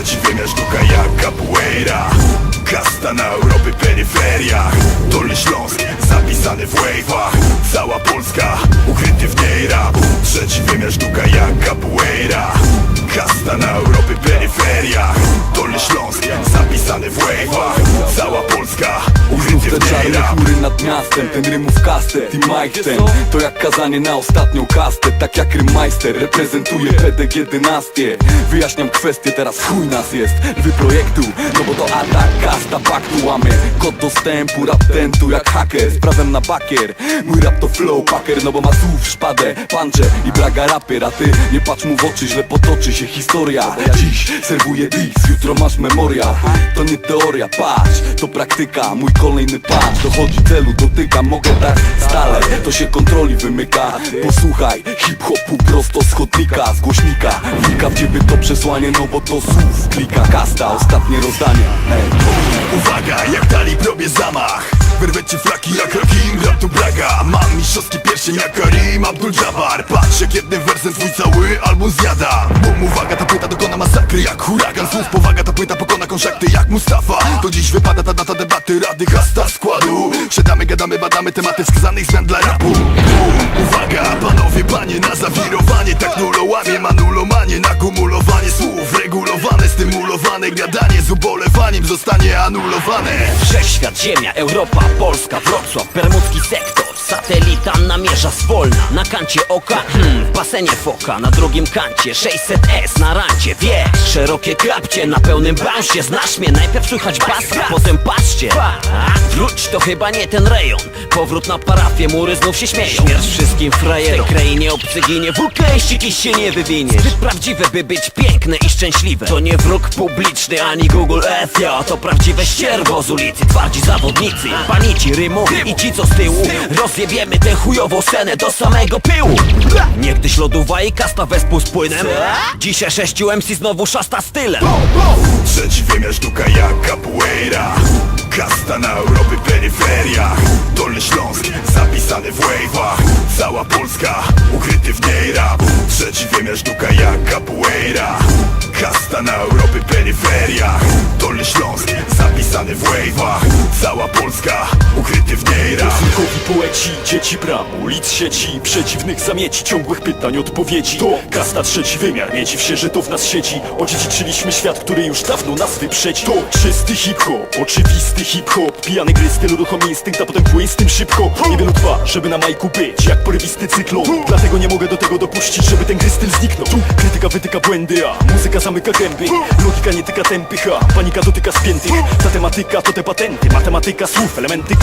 Wymiar sztuka jak capoeira. Kasta na Europy peryferiach Dolny Śląsk zapisany w wave'ach. Cała Polska ukryty w niej rap wymiar sztuka jak capoeira miastem Ten rymów kastet i Mike ten To jak kazanie na ostatnią kastę Tak jak rymajster reprezentuje PDG dynastię Wyjaśniam kwestię, teraz chuj nas jest. Lwy projektu, no bo to atak Kasta baktu łamie Kod dostępu, rap ten tu jak haker Z prawem na bakier. Mój rap to flow packer No bo ma słów szpadę, puncze i braga rapier A ty nie patrz mu w oczy, źle potoczy się historia. Dziś serwuję dis, jutro masz memoria. To nie teoria, patrz, to praktyka Mój kolejny patch, dochodzi celu, dotykam Mogę tak stale, to się kontroli wymyka. Posłuchaj, hip-hopu prosto z chodnika Z głośnika, wnika w ciebie to przesłanie No bo to słów klika, kasta, ostatnie rozdanie. Ej. Uwaga, jak dali probie zamach. Wyrwecie flaki jak Rakim, rap to braga. Mam mistrzowski pierścień jak Karim Abdul-Jabbar. Patrz jak jednym wersem twój cały album zjada. Bum, uwaga, ta płyta dokona masakry jak huragan. Słów powaga, ta płyta pokona konszakty jak Mustafa. To dziś wypada ta data debaty rady hasta składu gadamy, badamy tematy wskazanych zmian dla rapu. Uwaga, panowie, panie, na zawirowanie. Tak nulo łamie, manulomanie Nakumulowanie słów, regulowane, stymulowane Gadanie z ubolewaniem zostanie anulowane. Wszechświat, Ziemia, Europa, Polska, Wrocław, Bermudzki sektor. Satelita namierza zwolna Na kancie oka, basenie foka Na drugim kancie 600S na rancie Wiesz, szerokie klapcie na pełnym bounce Znasz mnie, najpierw słychać baska, potem patrzcie Wróć, to chyba nie ten rejon. Powrót na parafię, mury znów się śmieją. Śmierć wszystkim frajerom. W tej krainie obcy ginie, wulkańściki się nie wywinie Zbyt prawdziwe, by być piękne i szczęśliwe. To nie wróg publiczny, ani Google Earth ja, To prawdziwe ścierwo z ulicy. Twardzi zawodnicy, panici rymu. I ci co z tyłu. Rozjebiemy tę chujową scenę do samego pyłu. Niegdyś lodowa i kasta wespół z płynem? Dzisiaj sześciu MC znowu szasta stylem Trzeci wymiar sztuka jak capoeira. Kasta na Europy peryferiach Dolny Śląsk zapisany w wave'ach Cała Polska ukryty w niej rap. Trzeci wymiar sztuka jak capoeira. Kasta na Europy peryferiach Dolny Śląsk zapisany w wave'ach Cała Polska ukryty w niej rap poeci, dzieci bram, ulic sieci Przeciwnych zamieci, ciągłych pytań, odpowiedzi. To kasta trzeci wymiar, nie dziw się, że to w nas siedzi. Odziedziczyliśmy świat, który już dawno nas wyprzedzi. To czysty hip-hop, oczywisty hip-hop. Pijany gry, styl uruchomi instynkt, a potem płyj z tym szybko. Niewielu dwa, żeby na majku być, jak porywisty cyklon. Dlatego nie mogę do tego dopuścić, żeby ten gry styl zniknął. Krytyka wytyka błędy, a muzyka zamyka gęby. Logika nie tyka tępych, a panika dotyka spiętych. Ta tematyka to te patenty, matematyka słów, elementy